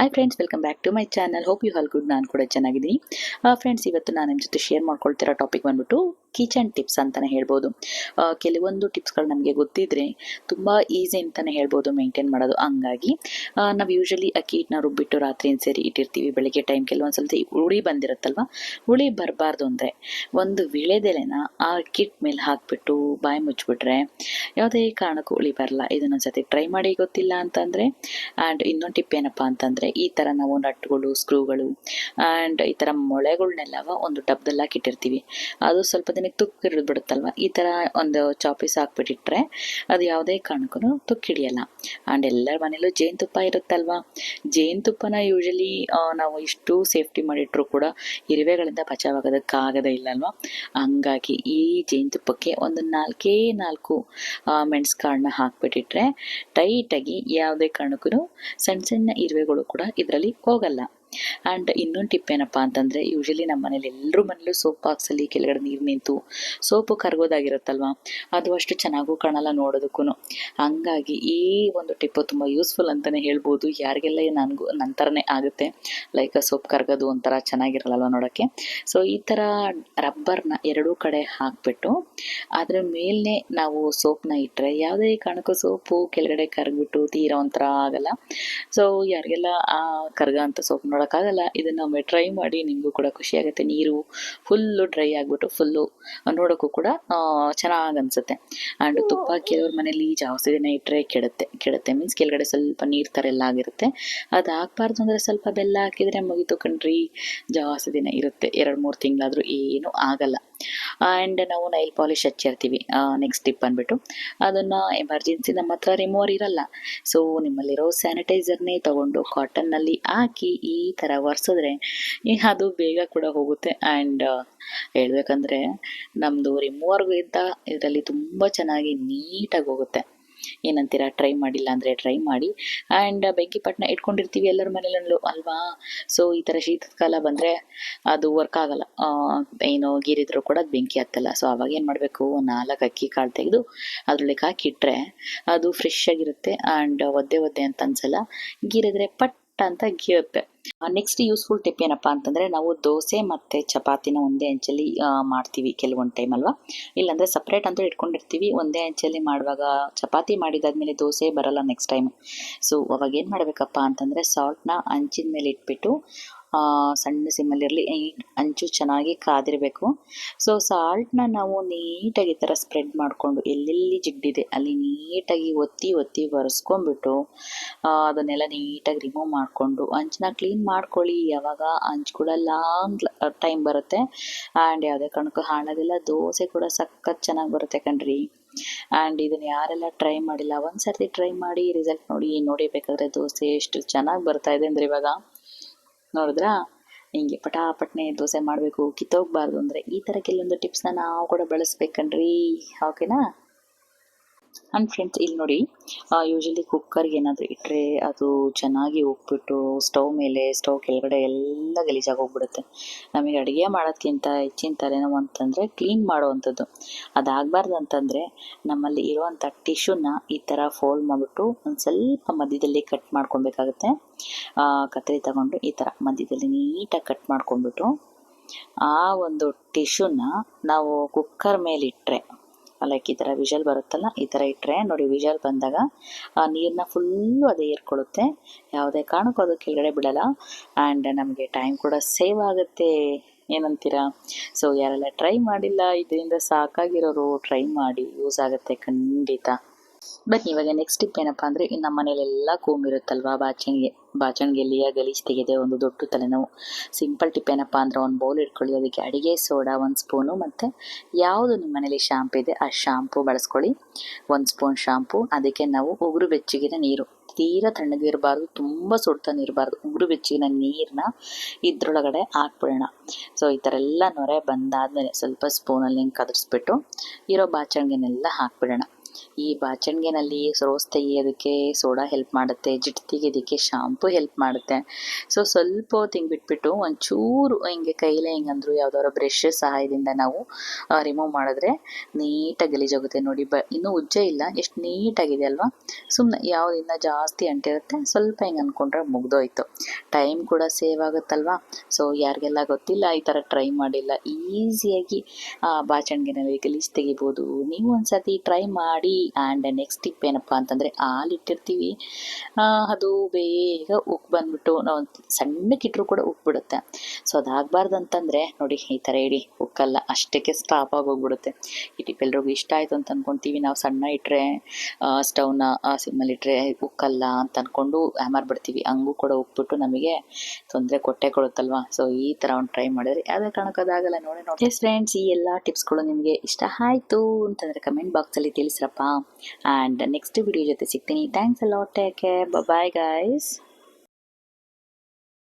Hi friends welcome back to my channel hope you all good ನಾನು ಕೂಡ ಚೆನ್ನಾಗಿದ್ದೀನಿ. Friends ಇವತ್ತು ನಾನು ನಿಮ್ಮ ಜೊತೆ ಶೇರ್ ಮಾಡ್ಕೊಳ್ತಿರೋ ಟಾಪಿಕ್ ಬಂದ್ಬಿಟ್ಟು ಕಿಚನ್ ಟಿಪ್ಸ್ ಅಂತಲೇ ಹೇಳ್ಬೋದು. ಕೆಲವೊಂದು ಟಿಪ್ಸ್ಗಳು ನಮಗೆ ಗೊತ್ತಿದ್ರೆ ತುಂಬ ಈಸಿ ಅಂತಲೇ ಹೇಳ್ಬೋದು ಮೇಂಟೈನ್ ಮಾಡೋದು. ಹಂಗಾಗಿ ನಾವು ಯೂಶಲಿ ಅಕ್ಕಿ ಹಿಟ್ಟನ್ನ ರುಬ್ಬಿಟ್ಟು ರಾತ್ರಿ ಸೇರಿ ಇಟ್ಟಿರ್ತೀವಿ. ಬೆಳಗ್ಗೆ ಟೈಮ್ ಕೆಲವೊಂದು ಸಲ ಹುಳಿ ಬಂದಿರುತ್ತಲ್ವ? ಹುಳಿ ಬರಬಾರ್ದು ಅಂದರೆ, ಒಂದು ವಿಳೆದೆಲೆನ ಆ ಅಕ್ಕಿ ಮೇಲೆ ಹಾಕಿಬಿಟ್ಟು ಬಾಯಿ ಮುಚ್ಚಿಬಿಟ್ರೆ ಯಾವುದೇ ಕಾರಣಕ್ಕೂ ಉಳಿ ಬರಲ್ಲ. ಇದನ್ನೊಂದು ಸತಿ ಟ್ರೈ ಮಾಡಿ ಗೊತ್ತಿಲ್ಲ ಅಂತಂದರೆ ಆ್ಯಂಡ್ ಇನ್ನೊಂದು ಟಿಪ್ ಏನಪ್ಪ ಅಂತಂದರೆ, ಈ ಥರ ನಾವು ನಟ್ಗಳು ಸ್ಕ್ರೂಗಳು ಆ್ಯಂಡ್ ಈ ಥರ ಮೊಳೆಗಳ್ನೆಲ್ಲವ ಒಂದು ಟಬ್ದಲ್ಲಿ ಹಾಕಿಟ್ಟಿರ್ತೀವಿ ಅದು ಸ್ವಲ್ಪ ದಿನಕ್ಕೆ ತುಕ್ಕು ಹಿಡಿದ್ಬಿಡುತ್ತಲ್ವ ಈ ಥರ ಒಂದು ಚಾಪೀಸ್ ಹಾಕ್ಬಿಟ್ಟಿಟ್ರೆ ಅದು ಯಾವುದೇ ಕಾರಣಕ್ಕೂ ತುಕ್ಕು ಹಿಡಿಯಲ್ಲ. ಆ್ಯಂಡ್ ಎಲ್ಲರ ಮನೇಲೂ ಜೇನುತುಪ್ಪ ಇರುತ್ತಲ್ವ? ಜೇನುತುಪ್ಪನ ಯೂಶಲಿ ನಾವು ಇಷ್ಟು ಸೇಫ್ಟಿ ಮಾಡಿಟ್ರು ಕೂಡ ಇರುವೆಗಳಿಂದ ಇಲ್ಲ ಅಲ್ವಾ ಹಂಗಾಗಿ ಈ ಜೇನುತುಪ್ಪಕ್ಕೆ ಒಂದು ನಾಲ್ಕೇ ನಾಲ್ಕು ಮೆಣಸು ಕಾಳನ್ನ ಹಾಕ್ಬಿಟ್ಟಿಟ್ರೆ ಟೈಟಾಗಿ ಯಾವುದೇ ಕಾರಣಕ್ಕೂ ಸಣ್ಣ ಸಣ್ಣ ಇರುವೆಗಳು ಕೂಡ ಇದರಲ್ಲಿ ಹೋಗಲ್ಲ. ಆ್ಯಂಡ್ ಇನ್ನೊಂದು ಟಿಪ್ ಏನಪ್ಪ ಅಂತಂದರೆ ಯೂಶಲಿ ನಮ್ಮ ಮನೇಲಿ ಎಲ್ಲರೂ ಮನೇಲೂ ಸೋಪ್ ಬಾಕ್ಸಲ್ಲಿ ಕೆಳಗಡೆ ನೀರು ನಿಂತು ಸೋಪು ಕರಗೋದಾಗಿರುತ್ತಲ್ವ, ಅದು ಅಷ್ಟು ಚೆನ್ನಾಗೂ ಕಾಣಲ್ಲ ನೋಡೋದಕ್ಕೂ ಹಂಗಾಗಿ ಈ ಒಂದು ಟಿಪ್ಪು ತುಂಬ ಯೂಸ್ಫುಲ್ ಅಂತಲೇ ಹೇಳ್ಬೋದು. ಯಾರಿಗೆಲ್ಲ ನನಗೂ ನನ್ನ ಥರನೇ ಆಗುತ್ತೆ ಲೈಕ್ ಸೋಪ್ ಕರಗೋದು ಒಂಥರ ಚೆನ್ನಾಗಿರಲ್ಲ ನೋಡೋಕ್ಕೆ. ಸೊ ಈ ಥರ ರಬ್ಬರ್ನ ಎರಡೂ ಕಡೆ ಹಾಕಿಬಿಟ್ಟು, ಅದರ ಮೇಲೇ ನಾವು ಸೋಪ್ನ ಇಟ್ಟರೆ ಯಾವುದೇ ಕಾರಣಕ್ಕೂ ಸೋಪು ಕೆಳಗಡೆ ಕರಗ್ಬಿಟ್ಟು ತೀರ ಒಂಥರ ಆಗಲ್ಲ. ಸೊ ಯಾರಿಗೆಲ್ಲ ಆ ಕರ್ಗ ಅಂತ ಸೋಪ್ ನೋಡೋಕ್ಕಾಗಲ್ಲ. ಇದನ್ನು ಒಮ್ಮೆ ಟ್ರೈ ಮಾಡಿ ನಿಮಗೂ ಕೂಡ ಖುಷಿಯಾಗುತ್ತೆ. ನೀರು ಫುಲ್ಲು ಡ್ರೈ ಆಗಿಬಿಟ್ಟು ಫುಲ್ಲು ನೋಡೋಕ್ಕೂ ಕೂಡ ಚೆನ್ನಾಗಿ ಅನಿಸುತ್ತೆ. ಆ್ಯಂಡ್ ತುಪ್ಪ ಕೆಲವ್ರ ಮನೇಲಿ ಜಾಸ್ತಿ ದಿನ ಇಟ್ಟರೆ ಕೆಡುತ್ತೆ ಕೆಡುತ್ತೆ. ಮೀನ್ಸ್ ಕೆಳಗಡೆ ಸ್ವಲ್ಪ ನೀರು ಥರ ಎಲ್ಲ ಆಗಿರುತ್ತೆ. ಅದು ಹಾಕ್ಬಾರ್ದು ಅಂದರೆ ಸ್ವಲ್ಪ ಬೆಲ್ಲ ಹಾಕಿದರೆ ಮುಗಿತು ಕಣ್ರಿ. ಜಾಸ್ತಿ ದಿನ ಇರುತ್ತೆ. ಎರಡು ಮೂರು ತಿಂಗಳಾದರೂ ಏನೂ ಆಗಲ್ಲ. ಆ್ಯಂಡ್ ನಾವು ನೈಲ್ ಪಾಲಿಶ್ ಹಚ್ಚಿರ್ತೀವಿ. ನೆಕ್ಸ್ಟ್ ಟಿಪ್ ಅಂದ್ಬಿಟ್ಟು. ಅದನ್ನು ಎಮರ್ಜೆನ್ಸಿ ನಮ್ಮ ಹತ್ರ ರಿಮೂವರ್ ಇರಲ್ಲ ಸೊ ನಿಮ್ಮಲ್ಲಿರೋ ಸ್ಯಾನಿಟೈಸರ್ನೇ ತಗೊಂಡು ಕಾಟನ್ನಲ್ಲಿ ಹಾಕಿ ಈ ಥರ ಒರೆಸಿದ್ರೆ ಅದು ಬೇಗ ಕೂಡ ಹೋಗುತ್ತೆ. ಆ್ಯಂಡ್ ಹೇಳ್ಬೇಕಂದ್ರೆ ನಮ್ಮದು ರಿಮೂವರ್ಗಿಂತ ಇದರಲ್ಲಿ ತುಂಬ ಚೆನ್ನಾಗಿ ನೀಟಾಗಿ ಹೋಗುತ್ತೆ. ಏನಂತೀರ ಟ್ರೈ ಮಾಡಿಲ್ಲ ಅಂದರೆ ಟ್ರೈ ಮಾಡಿ. ಆ್ಯಂಡ್ ಬೆಂಕಿಪಟ್ಟಣ ಇಟ್ಕೊಂಡಿರ್ತೀವಿ ಎಲ್ಲರ ಮನೇಲೂ ಅಲ್ವಾ? ಸೊ ಈ ಥರ ಶೀತದ ಕಾಲ ಬಂದರೆ ಅದು ವರ್ಕ್ ಆಗಲ್ಲ. ಏನು ಗೀರಿದ್ರು ಕೂಡ ಅದು ಬೆಂಕಿ ಹತ್ತಲ್ಲ. ಸೊ ಅವಾಗ ಏನು ಮಾಡಬೇಕು? ನಾಲ್ಕು ಅಕ್ಕಿ ಕಾಳು ತೆಗೆದು ಅದರಲ್ಲಿ ಹಾಕಿಟ್ರೆ ಅದು ಫ್ರೆಶ್ ಆಗಿರುತ್ತೆ. ಆ್ಯಂಡ್ ಒದ್ದೆ ಒದ್ದೆ ಅಂತ ಅನ್ಸಲ್ಲ. ಗೀರಿದ್ರೆ ಪಟ್ ಅಂತ ಗೀರುತ್ತೆ. ನೆಕ್ಸ್ಟ್ ಯೂಸ್ಫುಲ್ ಟಿಪ್ ಏನಪ್ಪ ಅಂತಂದರೆ ನಾವು ದೋಸೆ ಮತ್ತು ಚಪಾತಿನ ಒಂದೇ ಅಂಚಲ್ಲಿ ಮಾಡ್ತೀವಿ ಕೆಲವೊಂದು ಟೈಮ್ ಅಲ್ವಾ? ಇಲ್ಲಾಂದರೆ ಸಪ್ರೇಟ್ ಅಂತ ಇಟ್ಕೊಂಡಿರ್ತೀವಿ. ಒಂದೇ ಅಂಚಲ್ಲಿ ಮಾಡುವಾಗ ಚಪಾತಿ ಮಾಡಿದಾದ್ಮೇಲೆ ದೋಸೆ ಬರಲ್ಲ ನೆಕ್ಸ್ಟ್ ಟೈಮ್ ಸೊ ಅವಾಗ ಏನು ಮಾಡಬೇಕಪ್ಪ ಅಂತಂದರೆ ಸಾಲ್ಟ್ನ ಅಂಚಿನ ಮೇಲೆ ಇಟ್ಬಿಟ್ಟು ಸಣ್ಣ ಸಿಮ್ಮಲ್ಲಿರಲಿ ಅಂಚು ಚೆನ್ನಾಗಿ ಕಾದಿರಬೇಕು. ಸೊ ಸಾಲ್ಟ್ನ ನಾವು ನೀಟಾಗಿ ಈ ಥರ ಸ್ಪ್ರೆಡ್ ಮಾಡಿಕೊಂಡು ಎಲ್ಲೆಲ್ಲಿ ಜಿಡ್ಡಿದೆ ಅಲ್ಲಿ ನೀಟಾಗಿ ಒತ್ತಿ ಒತ್ತಿ ಒರೆಸ್ಕೊಂಡ್ಬಿಟ್ಟು ಅದನ್ನೆಲ್ಲ ನೀಟಾಗಿ ರಿಮೂವ್ ಮಾಡಿಕೊಂಡು ಅಂಚನ್ನ ಕ್ಲೀನ್ ಮಾಡ್ಕೊಳ್ಳಿ. ಯಾವಾಗ ಹಂಚು ಲಾಂಗ್ ಟೈಮ್ ಬರುತ್ತೆ. ಆ್ಯಂಡ್ ಯಾವುದೇ ಕಾರಣಕ್ಕೂ ಹಾಳಾಗಿಲ್ಲ ದೋಸೆ ಕೂಡ ಸಖತ್ ಚೆನ್ನಾಗಿ ಬರುತ್ತೆ ಕಣ್ರಿ. ಆ್ಯಂಡ್ ಇದನ್ನು ಯಾರೆಲ್ಲ ಟ್ರೈ ಮಾಡಿಲ್ಲ ಒಂದು ಸರ್ತಿ ಟ್ರೈ ಮಾಡಿ ರಿಸಲ್ಟ್ ನೋಡಿ ನೋಡಿ ಬೇಕಾದ್ರೆ ದೋಸೆ ಎಷ್ಟು ಚೆನ್ನಾಗಿ ಬರ್ತಾ ಇದೆ ಅಂದ್ರೆ ಇವಾಗ. ನೋಡಿದ್ರಾ? ಹಿಂಗೆ ಪಟಾಪಟ್ನೆ ದೋಸೆ ಮಾಡಬೇಕು, ಕಿತ್ತೋಗ್ಬಾರ್ದು ಅಂದರೆ ಈ ಥರ ಕೆಲವೊಂದು ಟಿಪ್ಸ್ನ ನಾವು ಕೂಡ ಬಳಸ್ಬೇಕನ್ರಿ ಓಕೆನಾ ಆ್ಯಂಡ್ ಫ್ರೆಂಡ್ಸ್ ಇಲ್ಲಿ ನೋಡಿ ಯೂಶಲಿ ಕುಕ್ಕರ್ಗೆ ಏನಾದರೂ ಇಟ್ಟರೆ ಅದು ಚೆನ್ನಾಗಿ ಹೋಗ್ಬಿಟ್ಟು ಸ್ಟವ್ ಮೇಲೆ ಸ್ಟವ್ ಕೆಳಗಡೆ ಎಲ್ಲ ಗಲೀಜಾಗಿ ಹೋಗ್ಬಿಡುತ್ತೆ. ನಮಗೆ ಅಡುಗೆ ಮಾಡೋದಕ್ಕಿಂತ ಹೆಚ್ಚಿನ ತಲೆನೋವು ಅಂತಂದರೆ ಕ್ಲೀನ್ ಮಾಡುವಂಥದ್ದು. ಅದಾಗಬಾರ್ದು ಅಂತಂದರೆ ನಮ್ಮಲ್ಲಿ ಇರುವಂಥ ಟಿಶ್ಯೂನ ಈ ಥರ ಫೋಲ್ಡ್ ಮಾಡಿಬಿಟ್ಟು ಒಂದು ಸ್ವಲ್ಪ ಮಧ್ಯದಲ್ಲಿ ಕಟ್ ಮಾಡ್ಕೊಬೇಕಾಗುತ್ತೆ. ಕತ್ತರಿ ತಗೊಂಡು ಈ ಥರ ಮಧ್ಯದಲ್ಲಿ ನೀಟಾಗಿ ಕಟ್ ಮಾಡ್ಕೊಂಡ್ಬಿಟ್ಟು ಆ ಒಂದು ಟಿಶ್ಯೂನ ನಾವು ಕುಕ್ಕರ್ ಮೇಲೆ ಇಟ್ಟರೆ ಲೈಕ್ ಈ ಥರ ವಿಷಲ್ ಬರುತ್ತಲ್ಲ, ಈ ಥರ ಇಟ್ಟರೆ ನೋಡಿ ವಿಷಲ್ ಬಂದಾಗ, ಆ ನೀರನ್ನ ಫುಲ್ಲು ಅದೇ ಏರ್ಕೊಳ್ಳುತ್ತೆ. ಯಾವುದೇ ಕಾರಣಕ್ಕೂ ಅದು ಕೆಳಗಡೆ ಬಿಡಲ್ಲ. ಆ್ಯಂಡ್ ನಮಗೆ ಟೈಮ್ ಕೂಡ ಸೇವ್ ಆಗುತ್ತೆ. ಏನಂತೀರಾ? ಸೊ ಯಾರೆಲ್ಲ ಟ್ರೈ ಮಾಡಿಲ್ಲ, ಇದರಿಂದ ಸಾಕಾಗಿರೋರು ಟ್ರೈ ಮಾಡಿ ಯೂಸ್ ಆಗುತ್ತೆ ಖಂಡಿತ. ಬನ್ನಿ ಇವಾಗ ನೆಕ್ಸ್ಟ್ ಟಿಪ್ ಏನಪ್ಪ ಅಂದರೆ, ಇನ್ನು ನಮ್ಮ ಮನೇಲೆಲ್ಲ ಕೂಮಿರುತ್ತಲ್ವಾ ಬಾಚಣಿಗೆ ಬಾಚಣಿಗೆಯಲ್ಲಿಯ ಗಲೀಜು ತೆಗೆದೇ ಒಂದು ದೊಡ್ಡ ತಲೆನೋವು. ಸಿಂಪಲ್ ಟಿಪ್ ಏನಪ್ಪ ಅಂದರೆ, ಒಂದು ಬೌಲ್ ಇಟ್ಕೊಳ್ಳಿ ಅದಕ್ಕೆ ಅಡಿಗೆ ಸೋಡಾ ಒಂದು ಸ್ಪೂನು ಮತ್ತು ಯಾವುದು ನಿಮ್ಮ ಮನೇಲಿ ಶಾಂಪು ಇದೆ, ಆ ಶಾಂಪು ಬಳಸ್ಕೊಳ್ಳಿ. ಒಂದು ಸ್ಪೂನ್ ಶಾಂಪು ಅದಕ್ಕೆ ನಾವು ಉಗುರು ಬೆಚ್ಚಗಿನ ನೀರು. ತೀರಾ ತಣ್ಣಗಿರಬಾರ್ದು ತುಂಬ ಸುಡ್ತಾನೆ ಇರಬಾರ್ದು ಉಗುರು ಬೆಚ್ಚಗಿನ ನೀರನ್ನ ಇದ್ರೊಳಗಡೆ ಹಾಕ್ಬಿಡೋಣ. ಸೊ ಈ ಥರ ಎಲ್ಲ ನೊರೆ ಬಂದಾದಮೇಲೆ ಸ್ವಲ್ಪ ಸ್ಪೂನಲ್ಲಿ ಹಿಂಗೆ ಕದರಿಸ್ಬಿಟ್ಟು, ಇರೋ ಬಾಚಣಿಗೆನೆಲ್ಲ ಹಾಕ್ಬಿಡೋಣ. ಈ ಬಾಚಣಿಗೆನಲ್ಲಿ ರೋಸ್ ತೆಗಿಯೋದಕ್ಕೆ ಸೋಡಾ ಹೆಲ್ಪ್ ಮಾಡುತ್ತೆ ಜಿಟ್ಟು ತೆಗಿಯೋದಕ್ಕೆ ಶಾಂಪು ಹೆಲ್ಪ್ ಮಾಡುತ್ತೆ. ಸೊ ಸ್ವಲ್ಪ ಹೊತ್ತು ಬಿಟ್ಬಿಟ್ಟು ಒಂಚೂರು ಹಿಂಗೆ ಕೈಲೇ ಹಿಂಗಂದ್ರು ಯಾವ್ದಾದ್ರು ಬ್ರಷ್ ಸಹಾಯದಿಂದ ನಾವು ರಿಮೂವ್ ಮಾಡಿದ್ರೆ ನೀಟಾಗಿ ಗಲೀಜಾಗುತ್ತೆ ನೋಡಿ. ಬ, ಇನ್ನೂ ಉಜ್ಜೆ ಇಲ್ಲ, ಎಷ್ಟು ನೀಟಾಗಿದೆ ಅಲ್ವಾ? ಸುಮ್ಮನೆ ಯಾವ್ದಿಂದ ಜಾಸ್ತಿ ಅಂಟಿರುತ್ತೆ, ಸ್ವಲ್ಪ ಹಿಂಗೆ ಅಂದ್ಕೊಂಡ್ರೆ ಮುಗ್ದೋಯ್ತು. ಟೈಮ್ ಕೂಡ ಸೇವ್ ಆಗುತ್ತಲ್ವಾ? ಸೊ ಯಾರಿಗೆಲ್ಲ ಗೊತ್ತಿಲ್ಲ, ಈ ಥರ ಟ್ರೈ ಮಾಡಿಲ್ಲ ಈಸಿಯಾಗಿ ಬಾಚಣಿಗೆನಲ್ಲಿ ಗಲೀಜು ತೆಗಿಬೋದು. ನೀವು ಒಂದ್ಸತಿ ಟ್ರೈ ಮಾಡಿ ಆ್ಯಂಡ್ ನೆಕ್ಸ್ಟ್ ಟಿಪ್ ಏನಪ್ಪ ಅಂತಂದರೆ ಹಾಲಿಟ್ಟಿರ್ತೀವಿ ಅದು ಬೇಗ ಉಕ್ ಬಂದ್ಬಿಟ್ಟು ನಾವು ಸಣ್ಣಕ್ಕಿಟ್ಟರು ಕೂಡ ಉಕ್ಬಿಡುತ್ತೆ ಸೊ ಅದಾಗಬಾರ್ದು ಅಂತಂದರೆ, ನೋಡಿ ಈ ಥರ ಇಡಿ, ಉಕ್ಕಲ್ಲ, ಅಷ್ಟಕ್ಕೆ ಸ್ಟಾಪ್ ಆಗೋಗ್ಬಿಡುತ್ತೆ ಈ ಟಿಪ್ ಎಲ್ರಿಗೂ ಇಷ್ಟ ಆಯಿತು ಅಂತ ಅಂದ್ಕೊತೀವಿ ನಾವು ಸಣ್ಣ ಇಟ್ಟರೆ ಸ್ಟವ್ನ ಸಿಮ್ಮಲ್ಲಿ ಇಟ್ಟರೆ ಉಕ್ಕಲ್ಲ ಅಂತ ಅಂದ್ಕೊಂಡು ಹ್ಯಾಮರ್ ಬಿಡ್ತೀವಿ. ಹಂಗೂ ಕೂಡ ಉಕ್ಬಿಟ್ಟು ನಮಗೆ ತೊಂದರೆ ಕೊಟ್ಟೆ ಕೊಡುತ್ತಲ್ವಾ? ಸೊ ಈ ಥರ ಒಂದು ಟ್ರೈ ಮಾಡಿದ್ರೆ ಯಾವುದೇ ಕಾರಣಕ್ಕೂ ಅದಾಗಲ್ಲ. ನೋಡಿ ನೋಡಿ. ಫ್ರೆಂಡ್ಸ್ ಈ ಎಲ್ಲ ಟಿಪ್ಸ್ಗಳು ನಿಮಗೆ ಇಷ್ಟ ಆಯಿತು ಅಂತಂದರೆ ಕಮೆಂಟ್ ಬಾಕ್ಸಲ್ಲಿ ತಿಳಿಸ್ರಪ್ಪ. ಆ್ಯಂಡ್ ನೆಕ್ಸ್ಟ್ ವಿಡಿಯೋ ಜೊತೆ ಸಿಗ್ತೀನಿ ಥ್ಯಾಂಕ್ಸ್ ಅಲ್ಲ ಟೇಕ್ ಕೇರ್ ಬಾಯ್ ಗೈಸ್